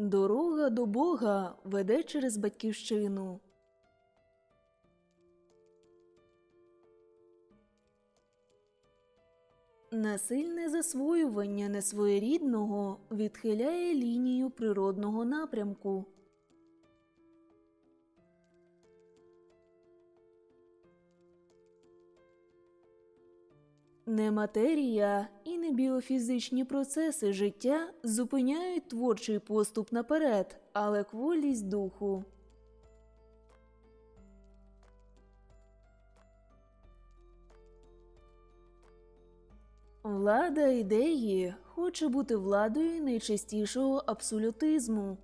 Дорога до Бога веде через батьківщину. Насильне засвоювання несвоєрідного відхиляє лінію природного напрямку. Не біофізичні процеси життя зупиняють творчий поступ наперед, але кволість духу. Влада ідеї хоче бути владою найчистішого абсолютизму.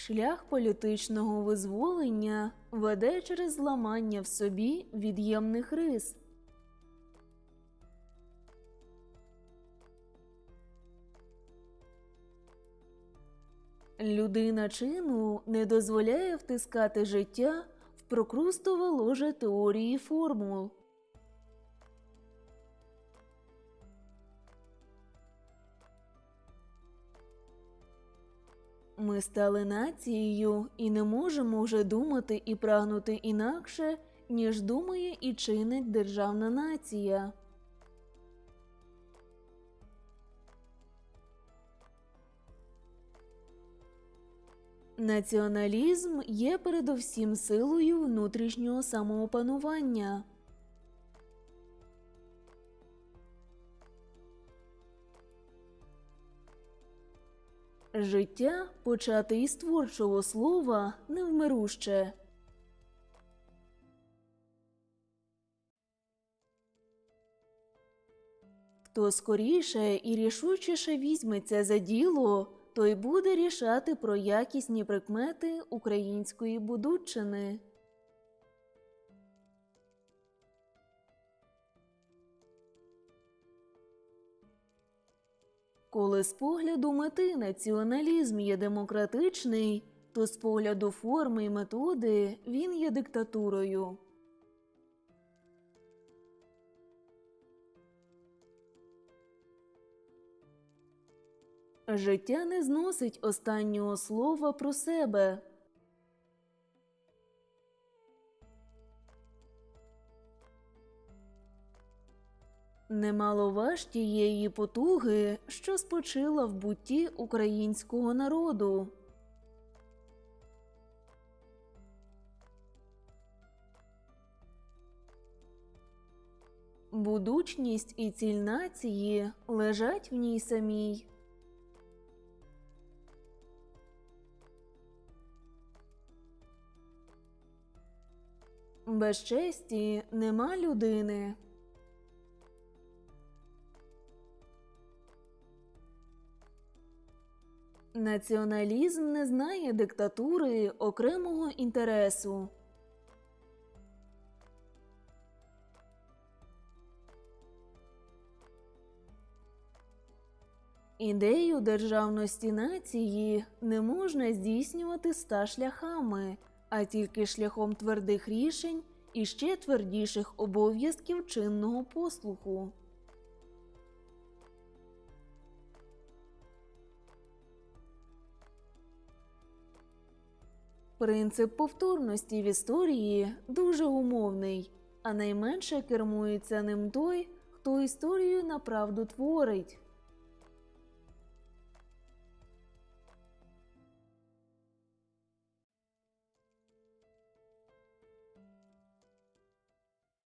Шлях політичного визволення веде через зламання в собі від'ємних рис. Людина чину не дозволяє втискати життя в прокрустове ложе теорії формул. Ми стали нацією і не можемо вже думати і прагнути інакше, ніж думає і чинить державна нація. Націоналізм є передовсім силою внутрішнього самоопанування. Життя, почати із творчого слова, невмируще. Хто скоріше і рішучіше візьметься за діло, той буде рішати про якісні прикмети української будуччини. Коли з погляду мети націоналізм є демократичний, то з погляду форми і методи він є диктатурою. Життя не зносить останнього слова про себе. Немало важ тієї потуги, що спочила в бутті українського народу. Будучність і ціль нації лежать в ній самій. Без честі нема людини. Націоналізм не знає диктатури окремого інтересу. Ідею державності нації не можна здійснювати ста шляхами, а тільки шляхом твердих рішень і ще твердіших обов'язків чинного послуху. Принцип повторності в історії дуже умовний, а найменше кермується ним той, хто історію направду творить.